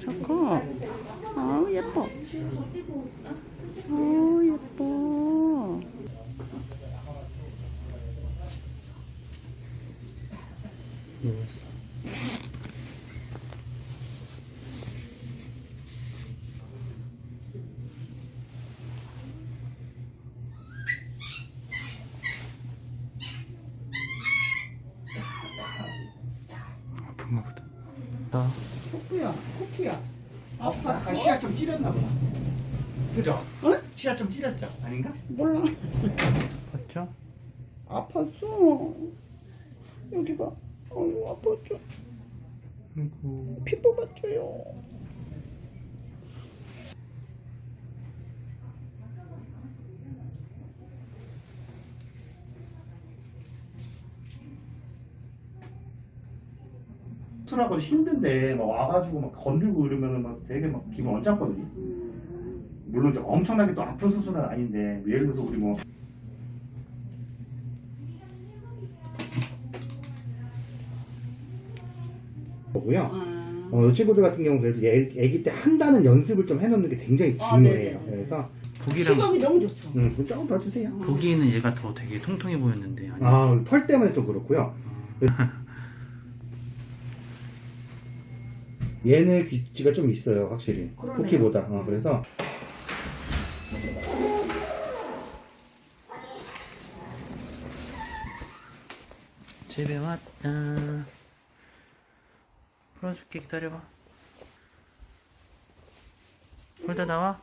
저거. 아우, 예뻐. 아우, 예뻐. 누웠어. 아픈가 보다. 나 코프야, 코프야. 아빠 아까 시야 좀 찌렸나 보다. 그죠? 어? 시야 좀 찌렸죠? 아닌가? 몰라. 봤죠? 아팠어. 여기 봐. 아이고, 아팠죠. 아이고. 피 뽑았죠요. 수술하고 힘든데 막 와가지고 막 건들고 이러면은 막 되게 막 기분 언짢거든요. 물론 이제 엄청나게 또 아픈 수술은 아닌데 예를 들어서 우리 뭐 거고요. 어, 이 친구들 같은 경우 그래도 애, 애기 때 한다는 연습을 좀 해놓는 게 굉장히 아, 중요해요. 네네네. 그래서 보기랑 시각이 너무 좋죠. 음, 그럼 조금 더 주세요. 보기에는 얘가 더 되게 통통해 보였는데 아니. 아, 털 때문에 좀 그렇고요. 얘는 귀지가 좀 있어요, 확실히. 그러네요. 쿠키보다. 어, 그래서 집에 왔다. 풀어줄게 기다려봐. 홀다 나와.